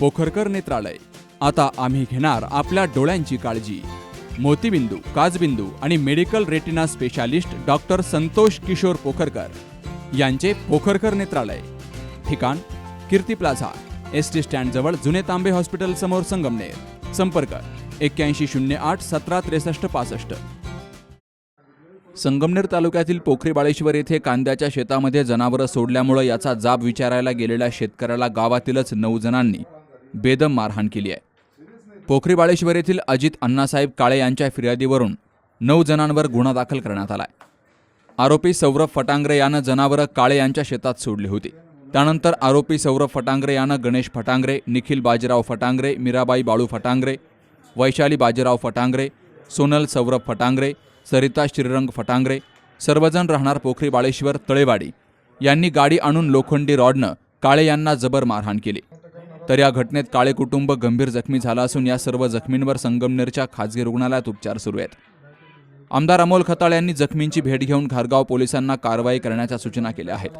पोखरकर नेत्रालय. आता आम्ही घेणार आपल्या डोळ्यांची काळजी. मोतीबिंदू काजबिंदू आणि medical retina specialist doctor Santosh Kishor Pokharkar यांचे पोखरकर नेत्रालय. ठिकाण कीर्ती प्लाझा एस टी स्टँडजवळ जुने तांबे हॉस्पिटल समोर संगमनेर. संपर्क एक्क्याऐंशी शून्य आठ सतरा त्रेसष्ट पासष्ट. संगमनेर तालुक्यातील पोखरी बाळेश्वर येथे कांद्याच्या शेतामध्ये जनावरं सोडल्यामुळं याचा जाब विचारायला गेलेल्या शेतकऱ्याला गावातीलच नऊ जणांनी बेदम मारहाण केली आहे. पोखरी बाळेश्वर येथील अजित अण्णासाहेब काळे यांच्या फिर्यादीवरून नऊ जणांवर गुन्हा दाखल करण्यात आला आहे आरोपी सौरभ फटांग्रे यानं जनावरं काळे यांच्या शेतात सोडली होती. त्यानंतर आरोपी सौरभ फटांग्रे यानं गणेश फटांग्रे निखिल बाजीराव फटांग्रे मीराबाई बाळू फटांग्रे वैशाली बाजीराव फटांग्रे सोनल सौरभ फटांग्रे सरिता श्रीरंग फटांग्रे सर्वजण राहणार पोखरी बाळेश्वर तळेवाडी. यांनी गाडी आणून लोखंडी रॉडनं काळे यांना जबर मारहाण केली. तर या घटनेत काळे कुटुंब गंभीर जखमी झालं असून या सर्व जखमींवर संगमनेरच्या खाजगी रुग्णालयात उपचार सुरू आहेत. आमदार अमोल खताळ यांनी जखमींची भेट घेऊन घारगाव पोलिसांना कारवाई करण्याच्या सूचना केल्या आहेत.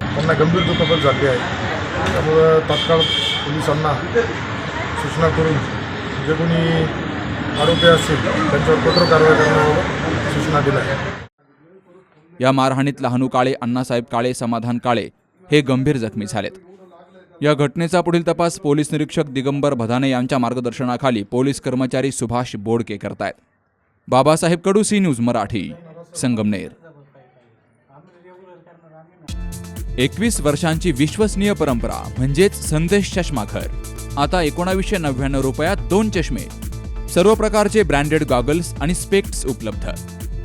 त्यांना गंभीर दुखापत झाली आहे. त्यामुळं तात्काळ पोलिसांना सूचना करून जे कोणी आरोपी असतील त्यांच्यावर कठोर कारवाई करण्यावर सूचना दिल्या आहेत. या मारहाणीत लहानू काळे अण्णासाहेब काळे समाधान काळे हे गंभीर जखमी झालेत. या घटनेचा पुढील तपास पोलीस निरीक्षक दिगंबर भदाने यांच्या मार्गदर्शनाखाली पोलीस कर्मचारी सुभाष बोडके करतायत. Babasaheb Kadu C news Marathi Sangamner. एकवीस वर्षांची विश्वसनीय परंपरा म्हणजेच संदेश चष्माघर. आता एकोणावीसशे नव्याण्णव रुपयात दोन चष्मे. सर्व प्रकारचे ब्रँडेड गॉगल्स आणि स्पेक्ट्स उपलब्ध.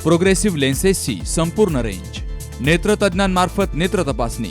प्रोग्रेसिव्ह लेन्सेसची संपूर्ण रेंज. नेत्रतज्ञांमार्फत नेत्र तपासणी.